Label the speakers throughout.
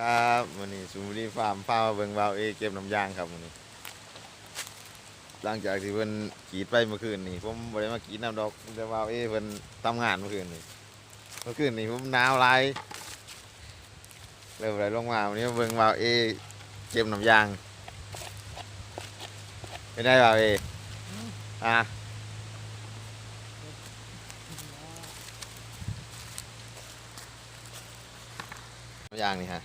Speaker 1: ครับวันนี้ซูมรีฟาร์มฟาร์มเบิงวาวเอเก็บน้ำยางครับวันนี้ หลังจากที่เพิ่นกรีดไปเมื่อคืนนี่ผมบ่ได้มากรีดน้ำดอกแต่วาวเอเพิ่นทำงานเมื่อคืนนี่เมื่อคืนนี่ผมหนาวหลายเริ่มไหลลงมาวันนี้เบิงวาวเอเก็บน้ำยางไม่ได้วาวเออะน้ำยางนี่ฮะ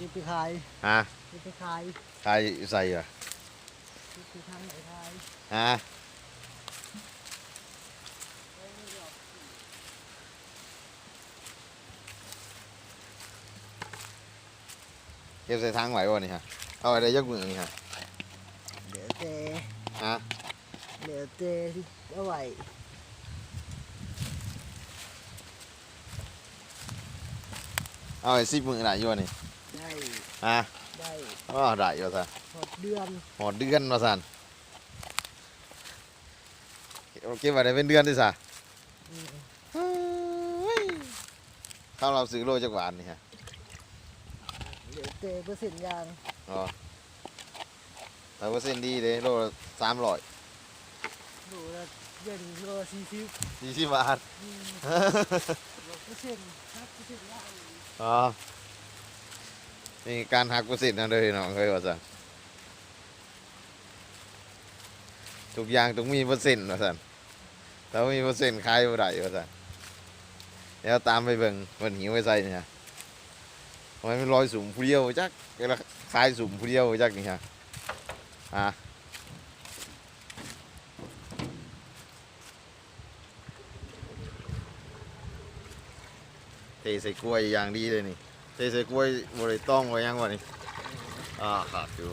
Speaker 2: กินไปขาย
Speaker 1: ฮะ
Speaker 2: กินไปขาย
Speaker 1: ใครใส่เหรอ
Speaker 2: กินไปทางไหนขาย
Speaker 1: ฮะเก็บใส่ทางไหววะนี่ฮะเอาอะไรยกมือนี่ฮะ
Speaker 2: เดี๋ยวเต
Speaker 1: ฮะ
Speaker 2: เดี๋ยวเตที่เอาไว้
Speaker 1: เอาไอ้สิบมือไหนอยู่วะนี่
Speaker 2: ได้
Speaker 1: ฮะ
Speaker 2: ได้
Speaker 1: อ๋อได้อยู่สัน
Speaker 2: หกเดือน
Speaker 1: หอดเดือนมาสันเก็บไว้ได้เป็นเดือนดิสะ
Speaker 2: อืม
Speaker 1: ข้าวเราซื้อโลจักหวานนี่ฮะ
Speaker 2: เดี๋ยวเตเปอร์เซ็นต์ยาง
Speaker 1: อ๋อแต่เปอร์เซ็นต์ดีเลยโลสามร้อย
Speaker 2: ดูแล้วเย็นโลสี่สิบ
Speaker 1: สี่สิบบาท
Speaker 2: อืมเปอร์เซ็นต์ครับเปอร์เซ็นต์ยาง
Speaker 1: อ๋อ นี่การหักเปอร์เซ็นต์นะเลยน้องเคยว่าสันทุกอย่างต้องมีเปอร์เซ็นต์ว่าสันถ้าบ่มีเปอร์เซ็นต์ขายบ่ได้ว่าสันเดี๋ยวตามไปเบิ่งมันหิวไปใส่นี่ฮะทำไมมันลอยสุ่มผู้เดียวจักเวลาขายสุ่มผู้เดียวจักนี่ฮะอะเทใส่กล้วยอย่างดีเลยนี่ ใส่กล้วยบริต้องไว้ยังวะนี่อ่าขาดอยู่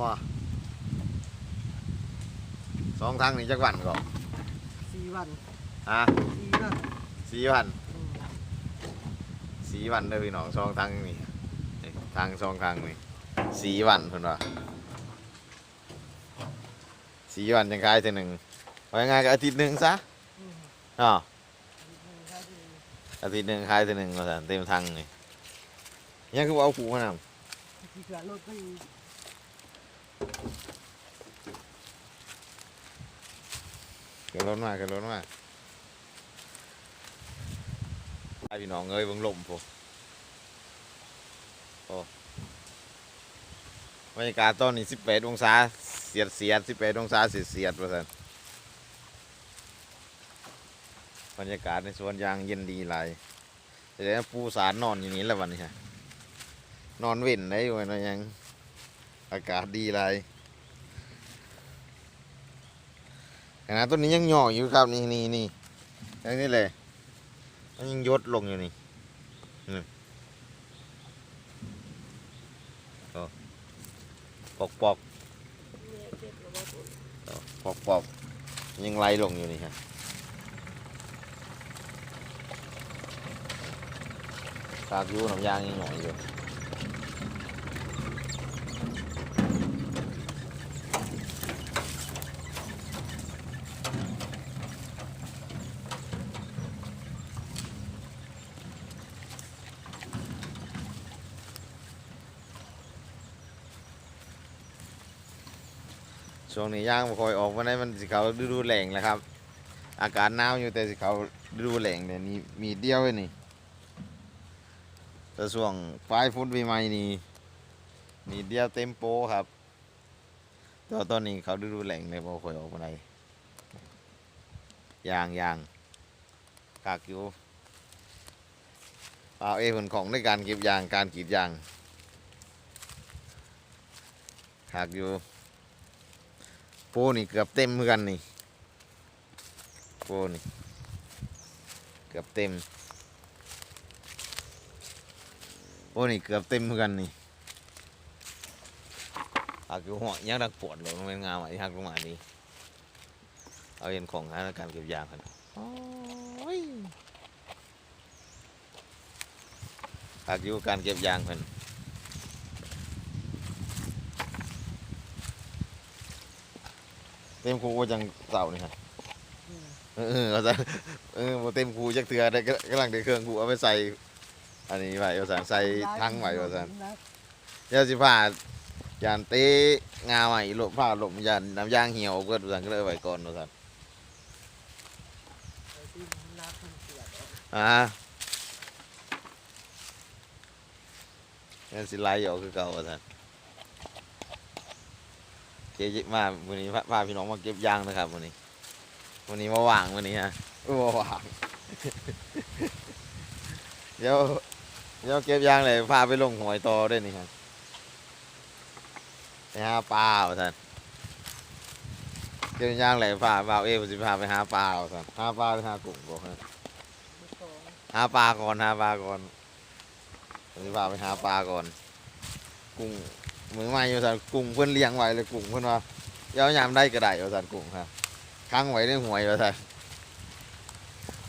Speaker 1: ว้าสองทางนี่จักวันก่อน
Speaker 2: สี่วัน
Speaker 1: อะ
Speaker 2: สี่วัน
Speaker 1: สี่วัน
Speaker 2: อืม
Speaker 1: สี่วันเด้อพี่น้องสองทางนี่นี่ทางสองทางนี่สี่วันเพิ่นว่าสี่วันจังคายเท่อหนึ่งว่าง่ายๆก็อาทิตย์หนึ่งซะ
Speaker 2: อ๋
Speaker 1: ออาทิตย์หนึ่งคายเท่อหนึ่งมาสั่นเต็มทางนี่ยังคือว่าเอาผูมานำ
Speaker 2: ที่เกิดรถไปอีก
Speaker 1: เกิดรถมาเกิดรถมาไอพี่น้องเอ้ยเบิ่งลมพวกโอ้บรรยากาศตอนนี้สิบแปดองศาเสียดเสียดสิบแปดองศาเสียดเสียดว่าซั่น บรรยากาศในสวนยางเย็นดีหลายแต่เดี๋ยวปูสารนอนอยู่นี้แล้ววันนี้ฮะนอนเว้นได้อยู่นะยัง อากาศดีหลายขนาดต้นนี้ยังหย่ออยู่ครับนี่นี่นี่อันนี้เลยมันยังยศลงอยู่นี่นี่โอ้ปอกปอก
Speaker 2: เนี่ยเจ็บแล้วว่าป
Speaker 1: อกปอกยังไล่ลงอยู่นี่ฮะ ตากยูน้ำยางยังหน่อยอยู่ช่วงนี้ย่างบ่คอยออกมาได้มันสิเขาฤดูแหลงแหล้วครับ อากาศหนาวอยู่แต่สิเขาฤดูแหลงเนี่ยนี่มีเดียวเว้ยนี่ แต่ช่วงปลายฝนปีใหม่นี่มีเดียวเต็มโปครับตัวตอนนี้เขาฤดูแล้งเลยบ่ค่อยออกมาได้ยางยางกากอยู่เอาเอผลของในการเก็บยางการกรีดยางหากอยู่โปนี่เกือบเต็มเหมือนกันนี่โปนี่เกือบเต็ม โปนี่เกือบเต็มเหมือนกันนี่หักอยู่หัวยังดักปวดเลยมันเป็นงามอะหักลงมานี่เอาเห็นของหาการเก็บยางกันหักอยู่การเก็บยางเพิ่นเต็มครูจังเสานี่ฮะ
Speaker 2: อืม
Speaker 1: เออเอาซะเออบ่เต็มครูจักเทื่อได้กำลังได้เครื่องกูเอาไปใส่ อันนี้ไว้ว่าซั่นใส่ทั้งไว้ว่าซั่น
Speaker 2: นะ
Speaker 1: เดี๋ยวสิพายานเตะงาใหม่ลมผ้าลมยานน้ำยางเหี่ยวเกิดว่าซั่นก็เลยเอาไว้ก่อนว่าซั่น
Speaker 2: ไอ้ที่มันนักมันเสียดเอา
Speaker 1: อ่างั้นสิไล่ออกคือเก่าว่าซั่นเจ๊มาวันนี้พาพาพี่น้องมาเก็บยางนะครับวันนี้วันนี้มาว่างวันนี้ฮะเออมาว่างเดี๋ยว เดี๋ยวเก็บยางเลยพาไปลงหอยตอด้วยนี่ครับไปหาปลาว่าซั่นเก็บยางเลยพาบ่าเอผมสิพาไปหาปลาว่าซั่นหาปลาหรือหากุ้งบอกนะ
Speaker 2: ไม่ต้อง
Speaker 1: หาปลาก่อนหาปลาก่อนผมสิพาไปหาปลาก่อน กุ้งมือใหม่อยู่สันกุ้งเพื่อนเลี้ยงไว้เลยกุ้งเพื่อนว่าเดี๋ยายามได้ก็ได้อยู่สันกุ้งครับค้างไว้ในหวยว่าสัน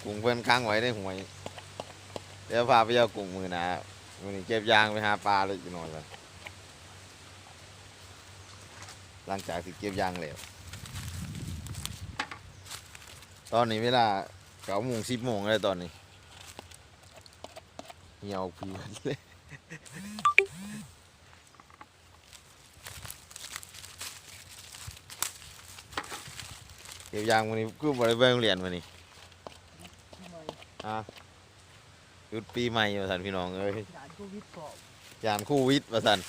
Speaker 1: กุ้งเพื่อนค้างไว้ในหวย เดี๋ยวพาไปเอากุ้งมือนะมือนี้เก็บยางไปหาปลาเลยจีนอนสันหลังจากที่เก็บยางแล้วตอนนี้เวลาเก้าโมงสิบโมงเลยตอนนี้เหี่ยวผิวเลยเก็บยางวันนี้คือบริเวณโรงเรียนวันนี้อะ ยุดปีใหม่มาสันพี่น้องเอ้ย
Speaker 2: ด่านโควิดสอบ
Speaker 1: ยานโคู่วิดมาสัน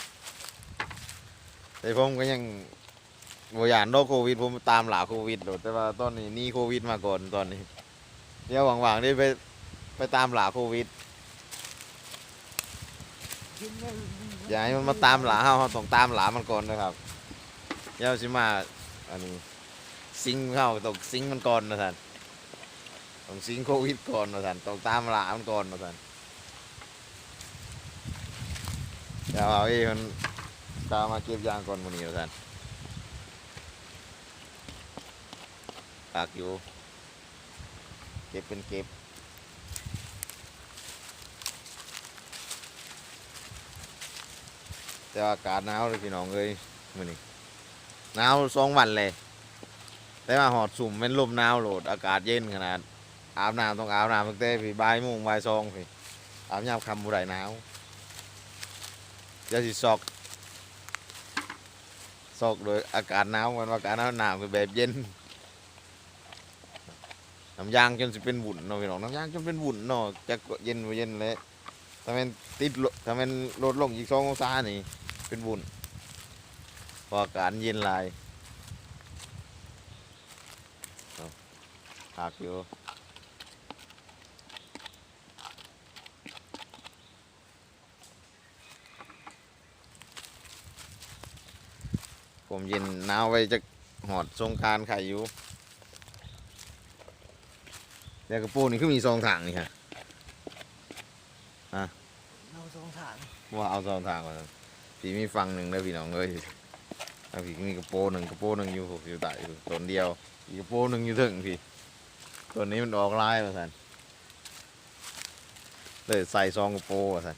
Speaker 1: แต่ผมก็ยังบยานโรคโควิดผมตามหลาโควิดโดดแต่ว่าตอนนี้หนี่โควิดมาก่อนตอนนี้ เดี๋ยวหวังๆได้ไปไปตามหลาโควิด
Speaker 2: กินไม่
Speaker 1: อย่าให้มันมาตามหลาเฮาเราต้องตามหลามันก่อนนะครับเดี๋ยวสิมาอันนี้ซิงเข้าต้องซิงมันก่อนนะท่าน ต้องซิงโควิดก่อนนะท่านต้องตามหลามันก่อนนะท่านเดี๋ยวเอาอีมันตามมาเก็บยางก่อนวันนี้นะท่านตากอยู่ เก็บเป็นเก็บแต่ว่าอากาศหนาวเลยพี่น้องเอ้ยมื้อนี้หนาวสองวันเลย แต่ว่าหอดสุ่มเป็นลมหนาวโหลดอากาศเย็นขนาด อาบน้ำต้องอาบน้ำตั้งแต่พี่บ่ายโมงบ่ายสองพี่อาบยามคำบุไรหนาวเดี๋ยวสิซอกซอกโดยอากาศหนาวมันอากาศหนาวหนาวคือแบบเย็นน้ำยางจนสิเป็นบุ่นเนาะพี่น้องน้ำยางจนเป็นบุ่นเนาะจะเย็นบ่เย็นเลยถ้ามันติดถ้ามันลดลงอีกสององศานี่เป็นบุญเพออากาศเย็นลายเอาหักอยู่ ผมเย็นหนาวไว้จะหอดสงกรารไข่อยู่เดี๋ยวกระโปรงนี่คือมีซองถังนี่ฮะ
Speaker 2: เราสองทาง
Speaker 1: ว่าเอาซองถังก่อนพี่มีฟังหนึ่งแล้วพี่น้องเอ้ยแล้วพี่มีกระโปรงหนึ่งกระโปรงหนึ่งอยู่หกอยู่ใต้อยู่ต้นเดียวอีกกระโปรงหนึ่งอยู่ถึงพี่ตัวนี้มันออกลายมาสันเลยใส่ซองกระโปรงมาสัน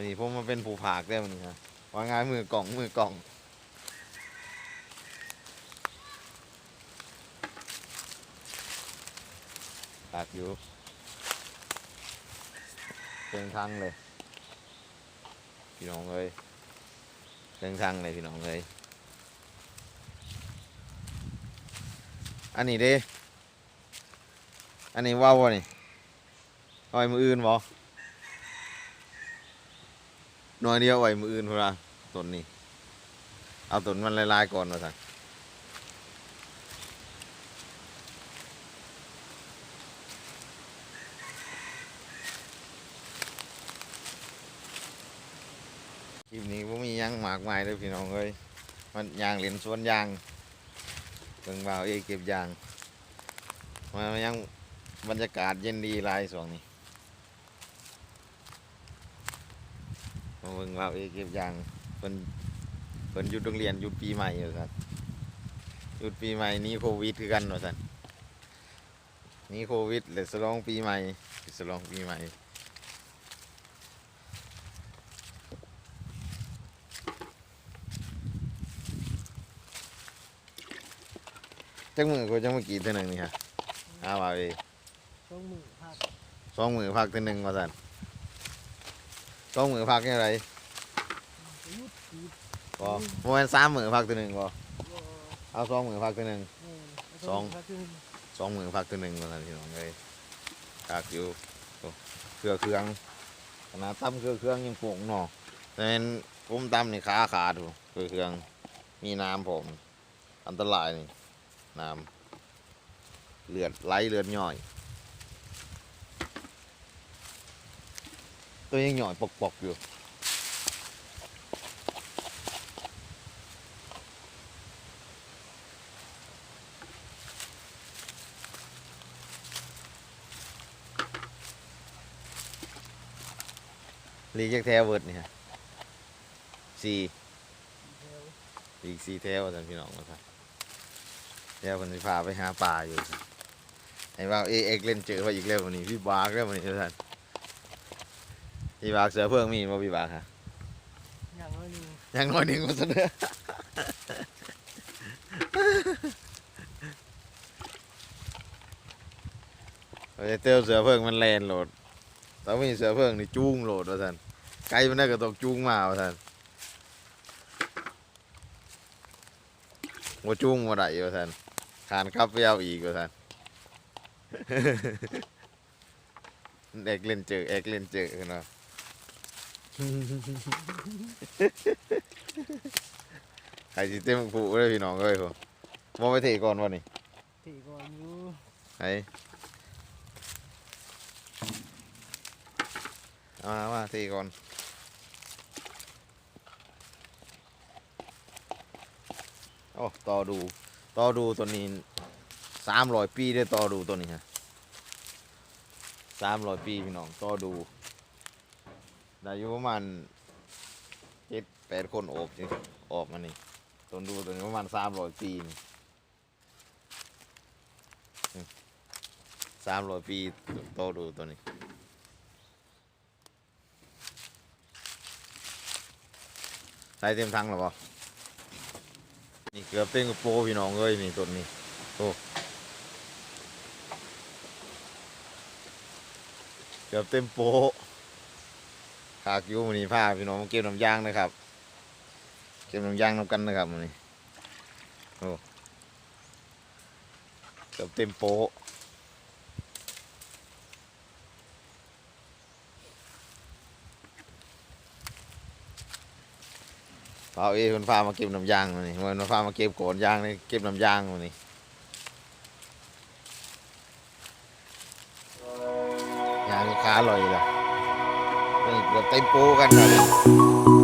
Speaker 1: วันนี้ผมมาเป็นผู้ผากได้มันครับวางานมือกล่องมือกล่องผากอยู่เชิงทางเลยพี่น้องเอ้ยเชิงทางเลยพี่น้องเอ้ยอันนี้ด้อันนี้ว่าวะนี่อาไว้มืออื่นบ่ น้อยเดียวไว้มืออื่นพุ่นละต้นนี้ เอาต้นมันลายๆก่อนมาสั่นคลิปนี้ผมมียังหมากมายเลยพี่น้องเอ้ยมันยางเหรียญสวนยางเบิ่งบ่าวเอเก็บยาง มายังบรรยากาศเย็นดีลายสวงนี้ เบิ่งมาเเก็บยางเป็นเป็นหยุดโรงเรียนหยุดปีใหม่อยู่ครับหยุดปีใหม่นี้โควิดคือกันว่าซั่นนี้โควิดเลยสลองปีใหม่สลองปีใหม่จังมือกูจังเมื่อกี้ตัวหนึ่งนี่ฮะเอาว่าเอ
Speaker 2: สองมือพัก
Speaker 1: สองมือพักตัวหนึ่งมาสั่น สองมือพักยังไง
Speaker 2: ยุดกีด
Speaker 1: บ่โมเมนสามมือพักเท่านึงบ่
Speaker 2: บ่
Speaker 1: เอาสองมือพักเท่านึง
Speaker 2: แม่น
Speaker 1: สอง
Speaker 2: พักหนึ่ง
Speaker 1: สองมือพักเท่านึงว่าซั่นพี่น้องเอ้ยพักอยู่เครือเครื่องขนาดตั้มเครือเครื่องยังโป่งเนาะแต่เป็นผมตั้มนี่ขาขาดอยู่เครือเครื่องมีน้ำผม อันตรายนี่น้ำเลือดไหลเลือดย่อย ตัวยังหย่อยปกๆอยู่ลีกจากแทวเวิร์ดนี่ฮะสี่ลีกสี่แทวท่านพี่น้องนะครับแทวคนที่พาไปหาปลาอยู่ครับให้ว่าเอเอ็กเล่นเจอว่าอีกแล้ววันนี้พี่บาร์กแล้ววันนี้ท่าน พี่บาร์กเสือเพิ่งมีบ่พี่บาร์กฮะ
Speaker 2: อย่างน้อยหนึ่ง
Speaker 1: ยังน้อยหนึ่งมาเสนอเราจะเต้าเสือเพิ่งมันแลนโหลดแต่ไม่มีเสือเพิ่งนี่จูงโหลดว่าท่านไกลมันได้ก็ตกจูงมาว่าท่านว่าจูงมาได้ว่าท่านขานขับไปเอาอีกว่าท่านเอกเล่นเจอเอกเล่นเจอกันเนาะ ใครสิเต็มผูเลยพี่น้องเอ้ยผมมองไปเทก่อนวะนี่
Speaker 2: ตีก่อนอยู่
Speaker 1: ไอ้เอามามาเทก่อนโอ้ต่อดูต่อดูตัวนี้สามร้อยปีได้ต่อดูตัวนี้ฮะสามร้อยปีพี่น้องต่อดู ได้อยู่ประมาณเจ็ดแปดคนโอบจริงออกมานี่ต้นดูตัวนี้ประมาณสามร้อยปีสามร้อยปีโตดูตัวนี้ใส่เต็มทั้งหรอปะนี่เกือบเต็มกระโปพี่น้องเอ้ยนี่ต้นนี้โอ้เกือบเต็มโปะขากอยูมันนี่ผ้าพี่น้องเก็บน้ำยางนะครับ เก็บน้ำยางน้ำกันนะครับมันนี่โอ้เกือบเต็มโปะเปล่าเอ้คนพามาเก็บน้ำยางมานี่มันพามาเก็บโกนยางนี่เก็บน้ำยางมานี่ยางขาลอยละนี่เกือ บเต็มโ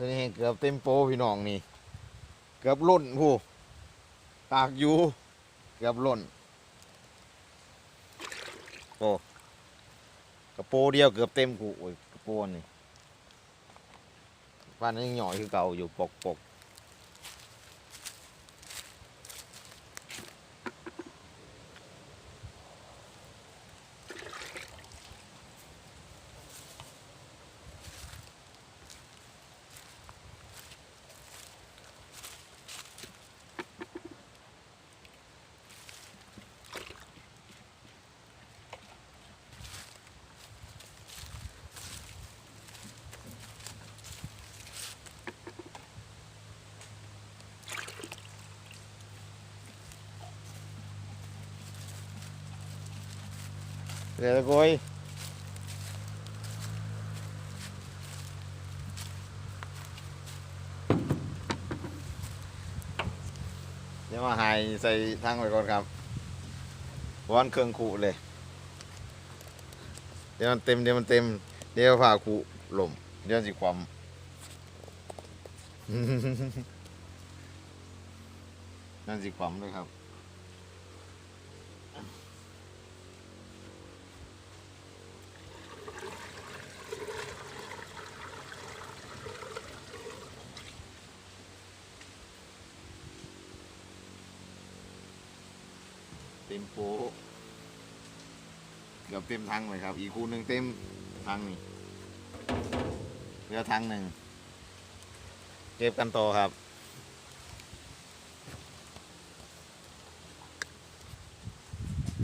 Speaker 1: ตัวนี้เกือบเต็มโปพี่น้องนี่ เกือบล่นผู้ตากอยู่ เกือบล่น โอ้กระโปเดียวเกือบเต็มกูโอ้ยกระโปนี่บ้านนั้นยังหน่อยคือเก่าอยู่ปกปก เดี๋ยวโกยเดี๋ยวมาหายใส่ทั้งไว้ก่อนครับวอนเครื่องขู่เลย เดี๋ยวมันเต็มเดี๋ยวมันเต็ม เดี๋ยวผ่าขู่หล่มเดี๋ยวสิความนั่นสิความด้วยครับ มโป๊ะเกือบเต็มทังเลยครับ อีกคูหนึ่งเต็มทังนี่เหลือทังหนึ่งเก็บกันต่อครับ